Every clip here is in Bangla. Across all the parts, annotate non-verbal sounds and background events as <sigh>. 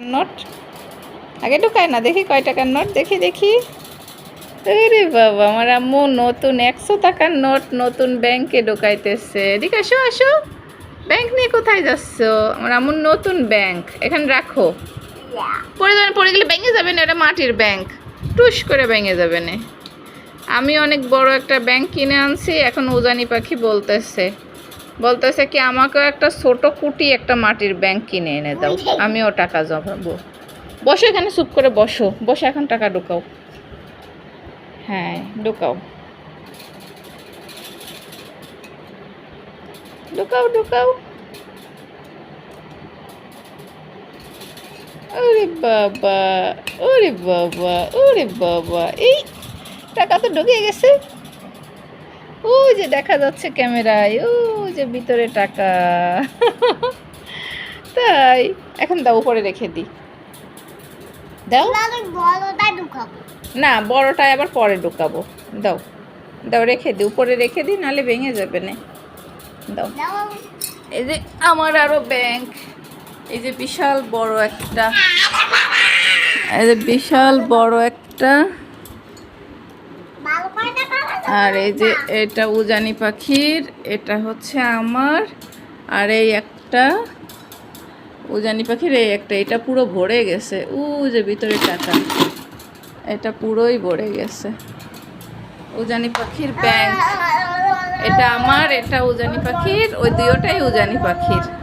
নোট? আগে ঢুকায় না, দেখি কয় টাকার নোট? দেখি দেখি। আরে বাবা, আমার আম্মু নতুন একশো টাকার নোট নতুন ব্যাংকে ঢোকাইতেছে। এদিকে আসো আসো। ব্যাংক নিয়ে কোথায় যাচ্ছ? আমার আম্মুর নতুন ব্যাংক, এখানে রাখো। পরে যাবে, পড়ে গেলে ভেঙে যাবে না, এটা মাটির ব্যাংক। টুস করে ভেঙে যাবে না। আমি অনেক বড় একটা ব্যাংক কিনে আনছি, এখন উজানি পাখি বলতেছে। বলতেছে কি, আমাকেও একটা ছোট কুটি একটা মাটির ব্যাংক কিনে এনে দাও, আমিও টাকা জমাবো। বসো এখানে, চুপ করে বসো। বসে, এখন টাকা ঢুকাও। হ্যাঁ ঢুকাও। ঢুকাও ঢুকাও। ওরে বাবা ওরে বাবা ওরে বাবা, এই টাকা তো ঢুকে গেছে। ওই যে দেখা যাচ্ছে ক্যামেরায় ও যে ভিতরে টাকা। তাই এখন দাও উপরে রেখে দিই দাও। না বড়টায় আবার পরে ঢুকাবো। দাও দাও রেখে দিই উপরে রেখে দিই নাহলে ভেঙে যাবে না। দাও। এই যে আমার আরও ব্যাংক। এই যে বিশাল বড় একটা। এই যে বিশাল বড় একটা আর এই যে এটা উজানি পাখির, এটা হচ্ছে আমার, আর এই একটা উজানি পাখির, এই একটা, এটা পুরো ভরে গেছে। উ যে ভিতরে টাকা। এটা পুরোই ভরে গেছে। উজানি পাখির ব্যাংক এটা আমার, এটা উজানি পাখির, ওই দুইটাই উজানি পাখির।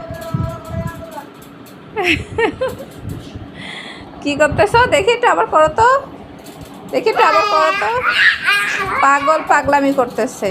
<laughs> কি করতেছ? দেখি এটা আবার করো তো। দেখি তো আবার পাগল পাগলামি করতেছে।